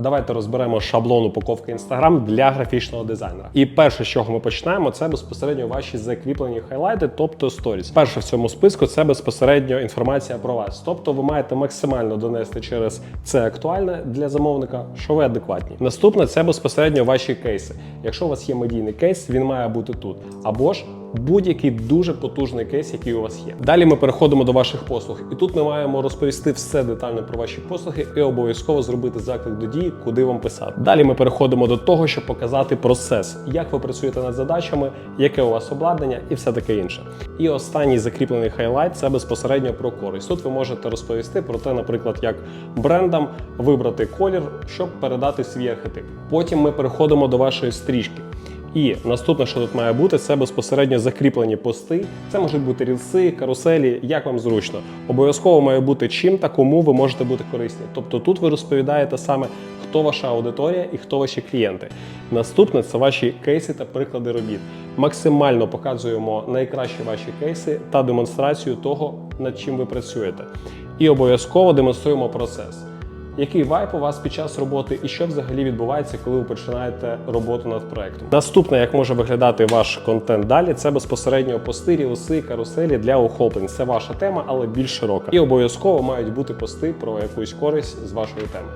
Давайте розберемо шаблон упаковки Instagram для графічного дизайнера. І перше, з чого ми починаємо, це безпосередньо ваші закріплені хайлайти, тобто сторіс. Перше в цьому списку це безпосередньо інформація про вас. Тобто ви маєте максимально донести через це актуальне для замовника, що ви адекватні. Наступне це безпосередньо ваші кейси. Якщо у вас є медійний кейс, він має бути тут. Або ж будь-який дуже потужний кейс, який у вас є. Далі ми переходимо до ваших послуг, і тут ми маємо розповісти все детально про ваші послуги і обов'язково зробити заклик до дії, куди вам писати. Далі ми переходимо до того, щоб показати процес, як ви працюєте над задачами, яке у вас обладнання і все таке інше. І останній закріплений хайлайт це безпосередньо про користь. Тут ви можете розповісти про те, наприклад, як брендам вибрати колір, щоб передати свій архетип. Потім ми переходимо до вашої стрічки. І наступне, що тут має бути, це безпосередньо закріплені пости. Це можуть бути рілси, каруселі, як вам зручно. Обов'язково має бути чим та кому ви можете бути корисні. Тобто тут ви розповідаєте саме, хто ваша аудиторія і хто ваші клієнти. Наступне це ваші кейси та приклади робіт. Максимально показуємо найкращі ваші кейси та демонстрацію того, над чим ви працюєте. І обов'язково демонструємо процес. Який вайп у вас під час роботи, і що взагалі відбувається, коли ви починаєте роботу над проектом? Наступне, як може виглядати ваш контент далі, це безпосередньо пости, рілси, каруселі для охоплень. Це ваша тема, але більш широка. І обов'язково мають бути пости про якусь користь з вашої теми.